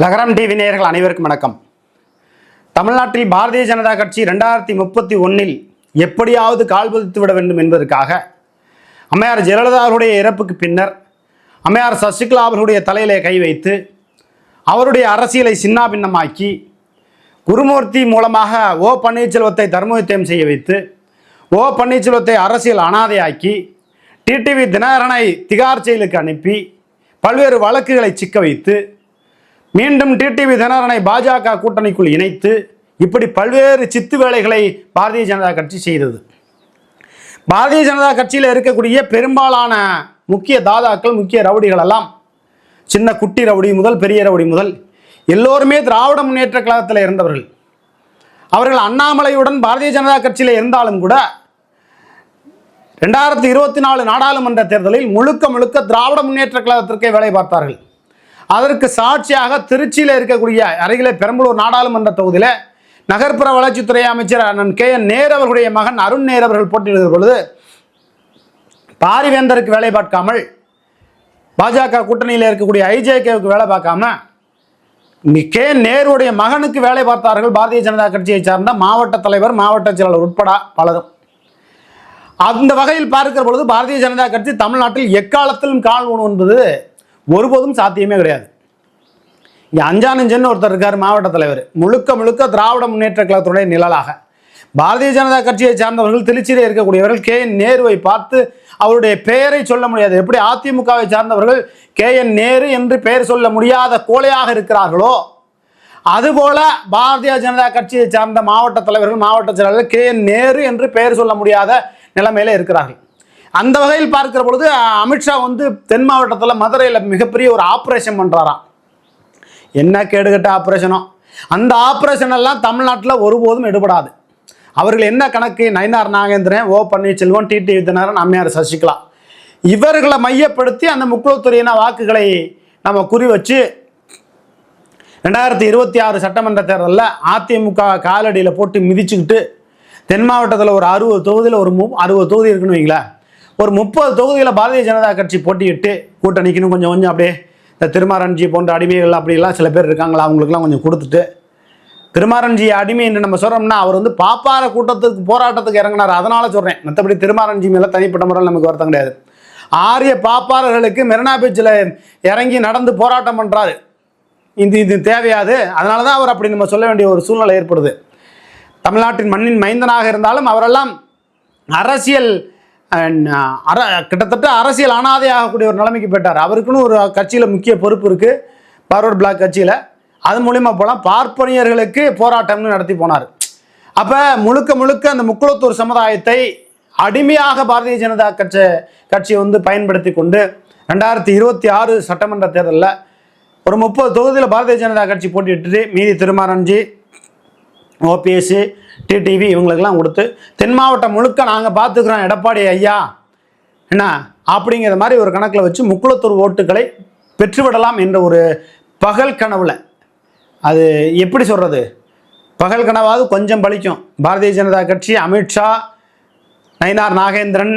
லகரம் டிவி நேயர்கள் அனைவருக்கும் வணக்கம். தமிழ்நாட்டில் பாரதிய ஜனதா கட்சி ரெண்டாயிரத்தி முப்பத்தி ஒன்றில் எப்படியாவது கால்பதித்து விட வேண்டும் என்பதற்காக அம்மையார் ஜெயலலிதா அவருடைய இறப்புக்கு பின்னர் அம்மையார் சசிகலா அவர்களுடைய தலையிலே கை வைத்து அவருடைய அரசியலை சின்னாபின்னமாக்கி குருமூர்த்தி மூலமாக ஓ பன்னீர்செல்வத்தை தர்மயுத்தம் செய்ய வைத்து ஓ பன்னீர்செல்வத்தை அரசியல் அனாதையாக்கி டிடிவி தினகரனை திகார் செயலுக்கு அனுப்பி பல்வேறு வழக்குகளை சிக்க வைத்து மீண்டும் டிடிவி தினகரனை பாஜக கூட்டணிக்குள் இணைத்து இப்படி பல்வேறு சித்து வேலைகளை பாரதிய ஜனதா கட்சி செய்தது. பாரதிய ஜனதா கட்சியில் இருக்கக்கூடிய பெரும்பாலான முக்கிய தாதாக்கள் முக்கிய ரவுடிகள் எல்லாம் சின்ன குட்டி ரவுடி முதல் பெரிய ரவுடி முதல் எல்லோருமே திராவிட முன்னேற்ற கழகத்தில் இருந்தவர்கள். அவர்கள் அண்ணாமலையுடன் பாரதிய ஜனதா கட்சியில் இருந்தாலும் கூட ரெண்டாயிரத்தி இருபத்தி நாலு நாடாளுமன்ற தேர்தலில் முழுக்க முழுக்க திராவிட முன்னேற்ற கழகத்திற்கே வேலை பார்த்தார்கள். அதற்கு சாட்சியாக திருச்சியில் இருக்கக்கூடிய அருகிலே பெரம்பலூர் நாடாளுமன்ற தொகுதியில் நகர்ப்புற வளர்ச்சித்துறை அமைச்சர் அண்ணன் கே என் நேரு அவர்களுடைய மகன் அருண் நேர் அவர்கள் போட்டியிடுகிற பொழுது பாரிவேந்தருக்கு வேலை பார்க்காமல் பாஜக கூட்டணியில் இருக்கக்கூடிய ஐஜேகேவுக்கு வேலை பார்க்காம கே நேருடைய மகனுக்கு வேலை பார்த்தார்கள் பாரதிய ஜனதா கட்சியை சார்ந்த மாவட்ட தலைவர் மாவட்ட செயலாளர் உட்பட பலரும். அந்த வகையில் பார்க்கிற பொழுது பாரதிய ஜனதா கட்சி தமிழ்நாட்டில் எக்காலத்திலும் கால் உணவு என்பது ஒருபோதும் சாத்தியமே கிடையாது. இங்கே அஞ்சானஞ்சன் ஒருத்தர் இருக்கார் மாவட்ட தலைவர். முழுக்க முழுக்க திராவிட முன்னேற்ற கழகத்துடைய நிழலாக. பாரதிய ஜனதா கட்சியை சார்ந்தவர்கள் திருச்சியில் இருக்கக்கூடியவர்கள் கே என் நேருவை பார்த்து அவருடைய பெயரை சொல்ல முடியாது. எப்படி அதிமுகவை சார்ந்தவர்கள் கே என் நேரு என்று பெயர் சொல்ல முடியாத கோழையாக இருக்கிறார்களோ அதுபோல பாரதிய ஜனதா கட்சியை சார்ந்த மாவட்ட தலைவர்கள் மாவட்ட செயலாளர்கள் கே என் நேரு என்று பெயர் சொல்ல முடியாத நிலைமையில இருக்கிறார்கள். அந்த வகையில் பார்க்கிற பொழுது அமித்ஷா வந்து தென் மாவட்டத்தில் மதுரையில் மிகப்பெரிய ஒரு ஆப்ரேஷன் பண்ணுறாராம் என்ன கேடுகட்ட ஆப்ரேஷனோ அந்த ஆப்ரேஷன் எல்லாம் தமிழ்நாட்டில் ஒருபோதும் எடுபடாது. அவர்கள் என்ன கணக்கு? Nainar Nagendran O Panneerselvam T T Vidyanathan அம்மையார் சசிகலா. இவர்களை மையப்படுத்தி அந்த முக்குளத்துறையின வாக்குகளை நம்ம குறி வச்சு ரெண்டாயிரத்தி இருபத்தி ஆறு சட்டமன்ற தேர்தலில் அதிமுக காலடியில் போட்டு மிதிச்சுக்கிட்டு தென் மாவட்டத்தில் ஒரு அறுபது தொகுதியில் ஒரு மு அறுபது தொகுதி இருக்குன்னு வைங்களேன். ஒரு முப்பது தொகுதியில் பாரதிய ஜனதா கட்சி போட்டியிட்டு கூட்டணிக்குன்னு கொஞ்சம் கொஞ்சம் அப்படியே இந்த திருமாரன்ஜி போன்ற அடிமைகள் அப்படிலாம் சில பேர் இருக்காங்களா அவங்களுக்குலாம் கொஞ்சம் கொடுத்துட்டு. திருமாரஞ்சி அடிமை என்று நம்ம சொல்கிறோம்னா அவர் வந்து பாப்பார கூட்டத்துக்கு போராட்டத்துக்கு இறங்கினார். அதனால் சொல்கிறேன் மற்றபடி திருமாரஞ்சி மேலே தனிப்பட்ட முறையில் நமக்கு வருத்தம் கிடையாது. ஆரிய பாப்பாரர்களுக்கு மெரினா பீச்சில் இறங்கி நடந்து போராட்டம் பண்ணுறாரு இது இது தேவையாது. அதனால தான் அவர் அப்படி நம்ம சொல்ல வேண்டிய ஒரு சூழ்நிலை ஏற்படுது. தமிழ்நாட்டின் மண்ணின் மைந்தனாக இருந்தாலும் அவரெல்லாம் அரசியல் அர கிட்டத்தட்ட அரசியல் அனாதை ஆகக்கூடிய ஒரு நிலைமைக்கு போயிட்டார். அவருக்குன்னு ஒரு கட்சியில் முக்கிய பொறுப்பு இருக்குது பார்வர்ட் பிளாக் கட்சியில். அது மூலிமா போகலாம் பார்ப்பனியர்களுக்கு போராட்டம்னு நடத்தி போனார். அப்போ முழுக்க முழுக்க அந்த முக்குளத்தூர் சமுதாயத்தை அடிமையாக பாரதிய ஜனதா கட்சி கட்சி வந்து பயன்படுத்தி கொண்டு ரெண்டாயிரத்தி இருபத்தி ஆறு சட்டமன்ற தேர்தலில் ஒரு முப்பது தொகுதியில் பாரதிய ஜனதா கட்சி போட்டிட்டு மீதி திருமாரஞ்சி ஓபிஎஸ் டிடிவி இவங்களுக்கெல்லாம் கொடுத்து தென் மாவட்டம் முழுக்க நாங்கள் பார்த்துக்குறோம் எடப்பாடி ஐயா. என்ன? அப்படிங்கிற மாதிரி ஒரு கணக்கில் வச்சு முக்குளத்தூர் ஓட்டுகளை பெற்றுவிடலாம் என்ற ஒரு பகல் கனவில். அது எப்படி சொல்கிறது பகல் கனவாவது கொஞ்சம் பலிக்கும் பாரதிய ஜனதா கட்சி அமித்ஷா நயினார் நாகேந்திரன்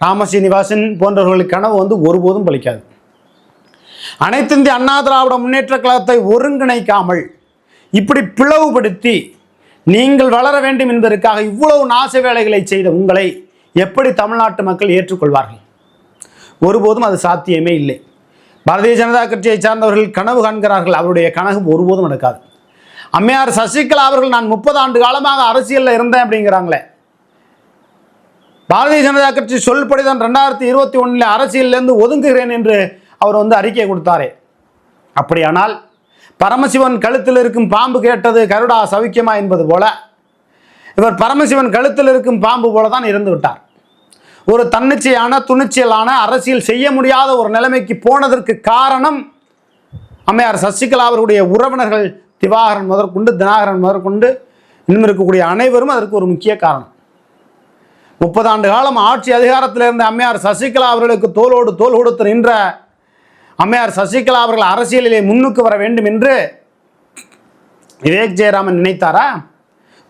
ராமசீனிவாசன் போன்றவர்களுக்கு கனவு வந்து ஒருபோதும் பலிக்காது அனைத்திந்திய அண்ணா திராவிட முன்னேற்ற கழகத்தை ஒருங்கிணைக்காமல் இப்படி பிளவுபடுத்தி நீங்கள் வளர வேண்டும் என்பதற்காக இவ்வளவு நாச வேலைகளை செய்த உங்களை எப்படி தமிழ்நாட்டு மக்கள் ஏற்றுக்கொள்வார்கள்? ஒருபோதும் அது சாத்தியமே இல்லை. பாரதிய ஜனதா கட்சியை சார்ந்தவர்கள் கனவு காண்கிறார்கள். அவருடைய கனவு ஒருபோதும் நடக்காது. அம்மையார் சசிகலா அவர்கள் நான் முப்பது ஆண்டு காலமாக அரசியலில் இருந்தேன் அப்படிங்கிறாங்களே. பாரதிய ஜனதா கட்சி சொல்படி தான் ரெண்டாயிரத்தி இருபத்தி ஒன்றில் அரசியலிருந்து ஒதுங்குகிறேன் என்று அவர் வந்து அறிக்கை கொடுத்தாரே. அப்படியானால் பரமசிவன் கழுத்தில் இருக்கும் பாம்பு கேட்டது கருடா சவிக்கமா என்பது போல. இவர் பரமசிவன் கழுத்தில் இருக்கும் பாம்பு போல தான் இறந்து விட்டார். ஒரு தன்னிச்சையான துணிச்சலான அரசியல் செய்ய முடியாத ஒரு நிலைமைக்கு போனதற்கு காரணம் அம்மையார் சசிகலா அவருடைய உறவினர்கள் திவாகரன் முதற்கொண்டு தினாகரன் முதற்கொண்டு இன்னும் இருக்கக்கூடிய அனைவரும் அதற்கு ஒரு முக்கிய காரணம். முப்பது ஆண்டு காலம் ஆட்சி அதிகாரத்தில் இருந்த அம்மையார் சசிகலா அவர்களுக்கு தோளோடு தோல் கொடுத்து நின்ற அம்மையார் சசிகலா அவர்கள் அரசியலிலே முன்னுக்கு வர வேண்டும் என்று விவேக் ஜெயராமன் நினைத்தாரா?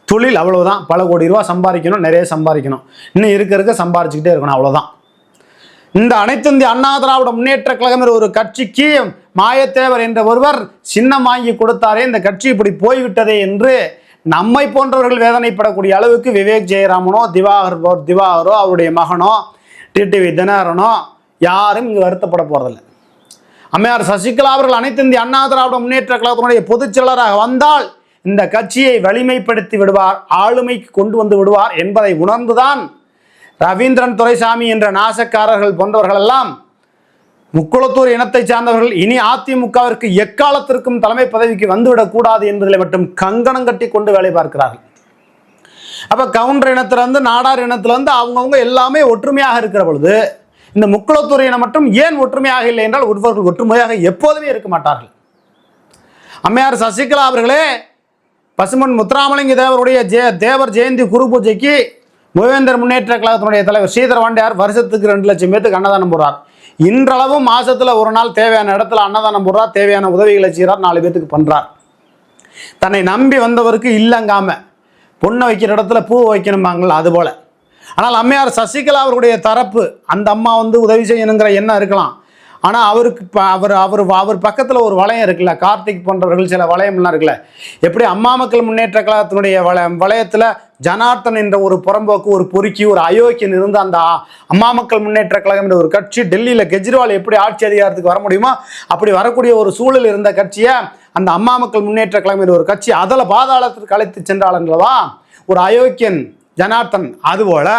தொழில் அவ்வளவுதான். பல கோடி ரூபா சம்பாதிக்கணும் நிறைய சம்பாதிக்கணும். இன்னும் இருக்க இருக்க சம்பாரிச்சுக்கிட்டே இருக்கணும் அவ்வளோதான் இந்த அனைத்து இந்திய அண்ணா திராவிட முன்னேற்ற கழகம் என்ற ஒரு கட்சிக்கு மாயத்தேவர் என்ற ஒருவர் சின்னம் வாங்கி கொடுத்தாரே இந்த கட்சி இப்படி போய்விட்டதே என்று நம்மை போன்றவர்கள் வேதனைப்படக்கூடிய அளவுக்கு விவேக் ஜெயராமனோ திவாகர் திவாகரோ அவருடைய மகனோ டிடிவி தினகரனோ யாரும் இங்கு வருத்தப்பட போறதில்லை. அம்மையார் சசிகலா அவர்கள் அனைத்து இந்திய அண்ணா திராவிட முன்னேற்ற கழகத்தினுடைய பொதுச் செயலராக வந்தால் இந்த கட்சியை வலிமைப்படுத்தி விடுவார் ஆளுமைக்கு கொண்டு வந்து விடுவார் என்பதை உணர்ந்துதான் ரவீந்திரன் துரைசாமி என்ற நாசக்காரர்கள் போன்றவர்கள் எல்லாம் முக்குளத்தூர் இனத்தை சார்ந்தவர்கள் இனி அதிமுகவிற்கு எக்காலத்திற்கும் தலைமை பதவிக்கு வந்துவிடக்கூடாது என்பதில் மட்டும் கங்கணம் கட்டி கொண்டு வேலை பார்க்கிறார்கள். அப்ப கவுண்டர் இனத்திலிருந்து நாடார் இனத்திலிருந்து அவங்கவுங்க எல்லாமே ஒற்றுமையாக இருக்கிற பொழுது இந்த முக்குளத்துறையினர் மட்டும் ஏன் ஒற்றுமையாக இல்லை என்றால் ஒருவர்கள் ஒற்றுமையாக எப்போதுமே இருக்க மாட்டார்கள். அம்மையார் சசிகலா அவர்களே பசுமன் முத்துராமலிங்க தேவருடைய ஜெய தேவர் ஜெயந்தி குரு பூஜைக்கு மூவேந்தர் முன்னேற்ற கழகத்தினுடைய தலைவர் ஸ்ரீதர் வாண்டியார் வருஷத்துக்கு ரெண்டு லட்சம் பேத்துக்கு அன்னதானம் போடுறார். இன்றளவும் மாசத்துல ஒரு நாள் தேவையான இடத்துல அன்னதானம் போடுறார் தேவையான உதவிகளை செய்கிறார் நாலு பேத்துக்கு பண்றார். தன்னை நம்பி வந்தவருக்கு இல்லங்காம பொண்ணை வைக்கிற இடத்துல பூ வைக்கணுமாங்களா அது போல. ஆனால் அம்மையார் சசிகலா அவருடைய தரப்பு அந்த அம்மா வந்து உதவி செய்யணுங்கிற எண்ணம் இருக்கலாம். ஆனால் அவருக்கு இப்போ அவர் அவர் அவர் பக்கத்தில் ஒரு வளையம் இருக்குல்ல கார்த்திக் போன்றவர்கள் சில வளையம்லாம் இருக்குல்ல. எப்படி அம்மா மக்கள் முன்னேற்ற கழகத்தினுடைய வள வளையத்தில் ஜனார்த்தன் என்ற ஒரு புறம்போக்கு ஒரு பொறுக்கி ஒரு அயோக்கியன் இருந்து அந்த அம்மா மக்கள் முன்னேற்ற கழகம் என்ற ஒரு கட்சி டெல்லியில் கெஜ்ரிவால் எப்படி ஆட்சி அதிகாரத்துக்கு வர முடியுமோ அப்படி வரக்கூடிய ஒரு சூழல் இருந்த கட்சியை அந்த அம்மா மக்கள் முன்னேற்ற கழகம் என்ற ஒரு கட்சி அதில் பாதாளத்திற்கு அழைத்து சென்றாளன்றவா ஒரு அயோக்கியன் ஜனார்த்தன் அதுபோல்.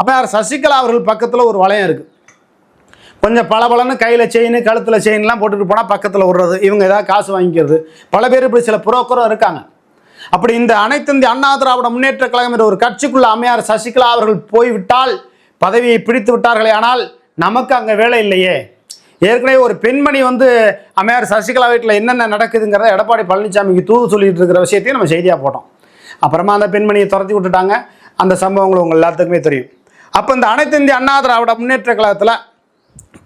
அப்போ யார் சசிகலா அவர்கள் பக்கத்தில் ஒரு வளையம் இருக்குது கொஞ்சம் பளபளன்னு கையில் செயின் கழுத்தில் செயின்லாம் போட்டுட்டு போனால் பக்கத்தில் விடுறது. இவங்க ஏதாவது காசு வாங்கிக்கிறது. பல பேர் இப்படி சில புரோக்கரும் இருக்காங்க. அப்படி இந்த அனைத்து இந்திய அண்ணா திராவிட முன்னேற்ற கழகம் என்ற ஒரு கட்சிக்குள்ள அம்மையார் சசிகலா அவர்கள் போய்விட்டால் பதவியை பிடித்து விட்டார்களே ஆனால் நமக்கு அங்கே வேலை இல்லையே. ஏற்கனவே ஒரு பெண்மணி வந்து அம்மையார் சசிகலா வீட்டில் என்னென்ன நடக்குதுங்கிறத எடப்பாடி பழனிசாமிக்கு தூது சொல்லிட்டு இருக்கிற விஷயத்தையும் நம்ம செய்தியாக போட்டோம். அப்புறமா அந்த பெண்மணியை துரத்தி விட்டுட்டாங்க. அந்த சம்பவங்கள் உங்கள் எல்லாத்துக்குமே தெரியும். அப்போ இந்த அனைத்து இந்திய அண்ணா திராவிட முன்னேற்ற கழகத்தில்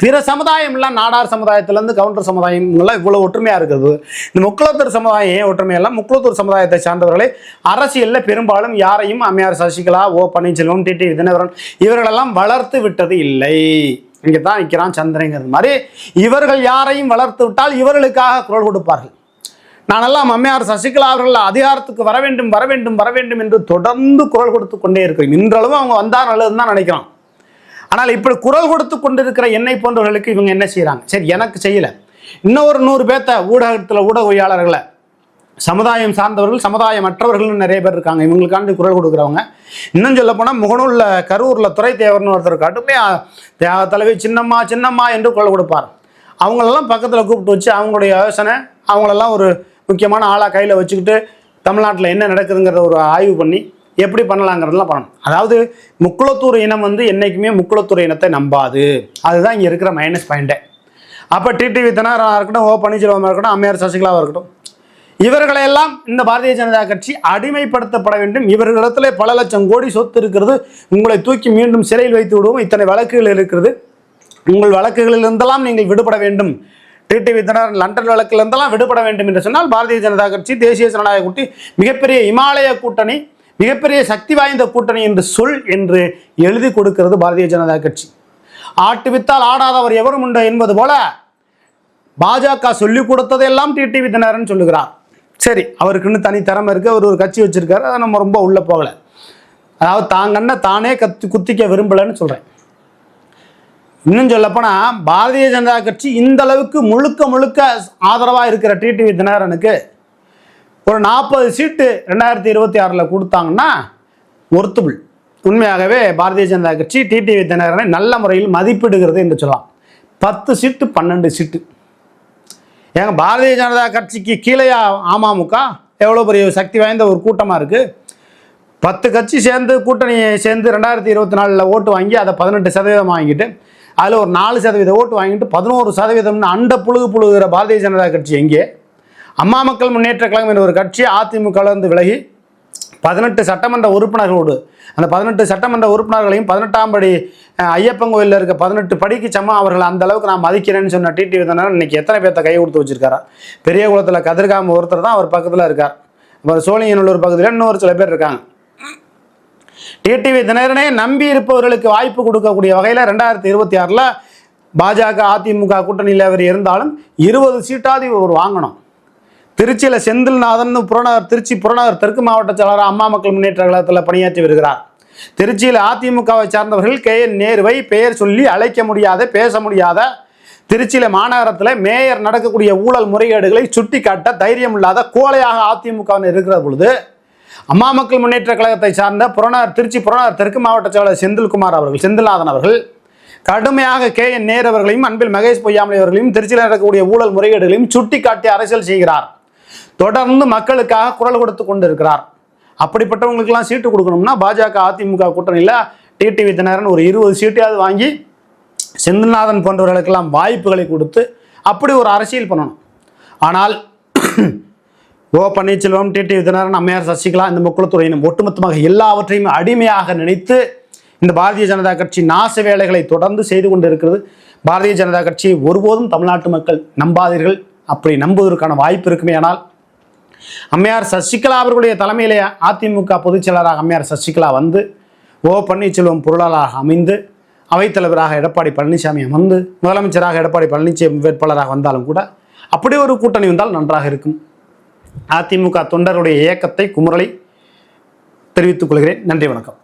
பிற சமுதாயம்லாம் நாடார் சமுதாயத்திலேருந்து கவுண்டர் சமுதாயம்லாம் இவ்வளோ ஒற்றுமையாக இருக்குது. இந்த முக்குளத்தூர் சமுதாயம் ஏன் ஒற்றுமையெல்லாம் முக்குளத்தூர் சமுதாயத்தை சார்ந்தவர்களே அரசியலில் பெரும்பாலும் யாரையும் அம்மையார் Sasikala O Panneerselvam T T Dhinakaran இவர்களெல்லாம் வளர்த்து விட்டது இல்லை. இங்கே தான் நிற்கிறான் சந்திரங்கிறது மாதிரி. இவர்கள் யாரையும் வளர்த்து விட்டால் இவர்களுக்காக குரல் கொடுப்பார்கள். நானெல்லாம் அம்மையார் சசிகலா அவர்கள் அதிகாரத்துக்கு வர வேண்டும் வர வேண்டும் வர வேண்டும் என்று தொடர்ந்து குரல் கொடுத்து கொண்டே இருக்கிறேன் இன்றளவும் அவங்க வந்தால் நல்லதுன்னு தான் நினைக்கிறான் ஆனால் இப்படி குரல் கொடுத்து கொண்டிருக்கிற என்னை போன்றவர்களுக்கு இவங்க என்ன செய்கிறாங்க சரி எனக்கு செய்யலை. இன்னும் ஒரு நூறு பேர்த்த ஊடகத்தில் ஊடகவியாளர்களை சமுதாயம் சார்ந்தவர்கள் சமுதாயம் சமுதாயமற்றவர்கள்னு நிறைய பேர் இருக்காங்க. இவங்களுக்காண்டி குரல் கொடுக்குறவங்க. இன்னும் சொல்ல போனால் முகநூலில் கரூரில் துறை தேவர்னு ஒருத்தர் காட்டுமே தேவ தலைவி சின்னம்மா சின்னம்மா என்று குரல் கொடுப்பார். அவங்களெல்லாம் பக்கத்தில் கூப்பிட்டு வச்சு அவங்களுடைய யோசனை அவங்களெல்லாம் ஒரு முக்கியமான ஆளாக கையில் வச்சுக்கிட்டு தமிழ்நாட்டில் என்ன நடக்குதுங்கிறத ஒரு ஆய்வு பண்ணி எப்படி பண்ணலாங்கிறதெல்லாம் பண்ணணும். அதாவது முக்குளத்தூர் இனம் வந்து என்றைக்குமே முக்குளத்தூர் இனத்தை நம்பாது. அதுதான் இங்கே இருக்கிற மைனஸ் பாயிண்ட்டே அப்போ டிடிவி தினகரனாக இருக்கட்டும் ஓ பன்னீர்செல்வமாக இருக்கட்டும் அம்மையார் சசிகலாவாக இருக்கட்டும். இவர்களையெல்லாம் இந்த பாரதிய ஜனதா கட்சி அடிமைப்படுத்தப்பட வேண்டும். இவர்களிடத்திலே பல லட்சம் கோடி சொத்து இருக்கிறது. உங்களை தூக்கி மீண்டும் சிறையில் வைத்து விடுவோம். இத்தனை வழக்குகள் இருக்கிறது. உங்கள் வழக்குகளிலிருந்தெல்லாம் நீங்கள் விடுபட வேண்டும். டிடிவி வித்தனர் லண்டன் வழக்கிலிருந்தெல்லாம் விடுபட வேண்டும் என்று சொன்னால் பாரதிய ஜனதா கட்சி தேசிய ஜனநாயக கூட்டி மிகப்பெரிய இமாலய கூட்டணி மிகப்பெரிய சக்தி வாய்ந்த கூட்டணி என்று சொல் என்று எழுதி கொடுக்கிறது பாரதிய ஜனதா கட்சி. ஆட்டு வித்தால் ஆடாதவர் எவரும் உண்டு என்பது போல பாஜக சொல்லிக் கொடுத்ததெல்லாம் டிடிவி வித்தனர்னு சொல்லுகிறார். சரி அவருக்குன்னு தனி திறமை இருக்கு. அவர் ஒரு கட்சி வச்சிருக்காரு. அதை நம்ம ரொம்ப உள்ளே போகல. அதாவது தாங்கன்னா தானே கத்தி குத்திக்க விரும்பலைன்னு சொல்கிறேன் இன்னும் சொல்லப்போனால் பாரதிய ஜனதா கட்சி இந்த அளவுக்கு முழுக்க முழுக்க ஆதரவாக இருக்கிற டிடிவி தினகரனுக்கு ஒரு நாற்பது சீட்டு ரெண்டாயிரத்தி இருபத்தி ஆறில் கொடுத்தாங்கன்னா ஒர்த்துபிள் உண்மையாகவே பாரதிய ஜனதா கட்சி டிடிவி தினகரனை நல்ல முறையில் மதிப்பிடுகிறது என்று சொல்லலாம். பத்து சீட்டு பன்னெண்டு சீட்டு. ஏங்க பாரதிய ஜனதா கட்சிக்கு கீழேயா அமமுக? எவ்வளோ பெரிய சக்தி வாய்ந்த ஒரு கூட்டமாக இருக்குது பத்து கட்சி சேர்ந்து கூட்டணியை சேர்ந்து ரெண்டாயிரத்தி இருபத்தி நாலில் ஓட்டு வாங்கி அதை பதினெட்டு சதவீதம் வாங்கிட்டு அதில் ஒரு நாலு சதவீத ஓட்டு வாங்கிட்டு பதினோரு சதவீதம்னு அண்ட புழுகு புழுகிற பாரதிய ஜனதா கட்சி எங்கே? அம்மா மக்கள் முன்னேற்ற கழகம் என்ற ஒரு கட்சி அதிமுகலேருந்து விலகி பதினெட்டு சட்டமன்ற உறுப்பினர்களோடு அந்த பதினெட்டு சட்டமன்ற உறுப்பினர்களையும் பதினெட்டாம் படி ஐயப்பன் கோயிலில் இருக்க பதினெட்டு படிக்கு சமம் அவர்கள் அந்த அளவுக்கு நான் மதிக்கிறேன்னு சொன்ன டிடி விதனர் இன்னைக்கு எத்தனை பேர்த்த கை கொடுத்து வச்சிருக்காரா? பெரிய குளத்தில் கதிர்காம ஒருத்தர் தான் அவர் பக்கத்தில் இருக்கார். அப்புறம் சோழியனூர் பக்கத்தில் இன்னொரு சில பேர் இருக்காங்க. டிடிவி தினகரனே நம்பி இருப்பவர்களுக்கு வாய்ப்பு கொடுக்கக்கூடிய வகையில் ரெண்டாயிரத்தி இருபத்தி ஆறில் பாஜக அதிமுக கூட்டணியில் அவர் இருந்தாலும் இருபது சீட்டாவது இவர் வாங்கணும். திருச்சியில் செந்தில்நாதன் புறநகர் திருச்சி புறநகர் தெற்கு மாவட்ட செயலாளர் அம்மா மக்கள் முன்னேற்ற கழகத்தில் பணியாற்றி வருகிறார். திருச்சியில் அதிமுகவை சார்ந்தவர்கள் கே என் நேருவை பெயர் சொல்லி அழைக்க முடியாத பேச முடியாத திருச்சியில் மாநகரத்தில் மேயர் நடக்கக்கூடிய ஊழல் முறைகேடுகளை சுட்டி காட்ட தைரியம் இல்லாத கோலையாக அதிமுகவினர் இருக்கிற பொழுது அம்மா மக்கள் முன்னேற்ற கழகத்தை சார்ந்த புறநகர் திருச்சி புறநகர் தெற்கு மாவட்ட செயலாளர் செந்தில்குமார் அவர்கள் செந்தில்நாதன் அவர்கள் கடுமையாக கே. என். நேர் அவர்களையும் அன்பில் மகேஷ் பொய்யாமலை அவர்களையும் திருச்சியில் நடக்கக்கூடிய ஊழல் முறைகேடுகளையும் சுட்டி காட்டி அரசியல் செய்கிறார். தொடர்ந்து மக்களுக்காக குரல் கொடுத்து கொண்டிருக்கிறார். அப்படிப்பட்டவங்களுக்கெல்லாம் சீட்டு கொடுக்கணும்னா பாஜக அதிமுக கூட்டணியில் டிடிவி தினகரன் ஒரு இருபது சீட்டையாவது வாங்கி செந்தில்நாதன் போன்றவர்களுக்கெல்லாம் வாய்ப்புகளை கொடுத்து அப்படி ஒரு அரசியல் பண்ணணும். ஆனால் ஓ பன்னீர்செல்வம் டிடிவி தினகரன் அம்மையார் சசிகலா இந்த முக்குளத்துறையினும் ஒட்டுமொத்தமாக எல்லாவற்றையும் அடிமையாக நினைத்து இந்த பாரதிய ஜனதா கட்சி நாச வேலைகளை தொடர்ந்து செய்து கொண்டு இருக்கிறது பாரதிய ஜனதா கட்சியை ஒருபோதும் தமிழ்நாட்டு மக்கள் நம்பாதீர்கள். அப்படி நம்புவதற்கான வாய்ப்பு இருக்குமே ஆனால் அம்மையார் சசிகலா அவர்களுடைய தலைமையிலே அதிமுக பொதுச் செயலராக அம்மையார் சசிகலா வந்து ஓ பன்னீர்செல்வம் பொருளாளராக அமைந்து அவைத்தலைவராக எடப்பாடி பழனிசாமி அமர்ந்து முதலமைச்சராக எடப்பாடி பழனிசாமி வேட்பாளராக வந்தாலும் கூட அப்படி ஒரு கூட்டணி வந்தால் நன்றாக இருக்கும். அதிமுக தொண்டருடைய இயக்கத்தை குமுறலை தெரிவித்துக் கொள்கிறேன். நன்றி வணக்கம்.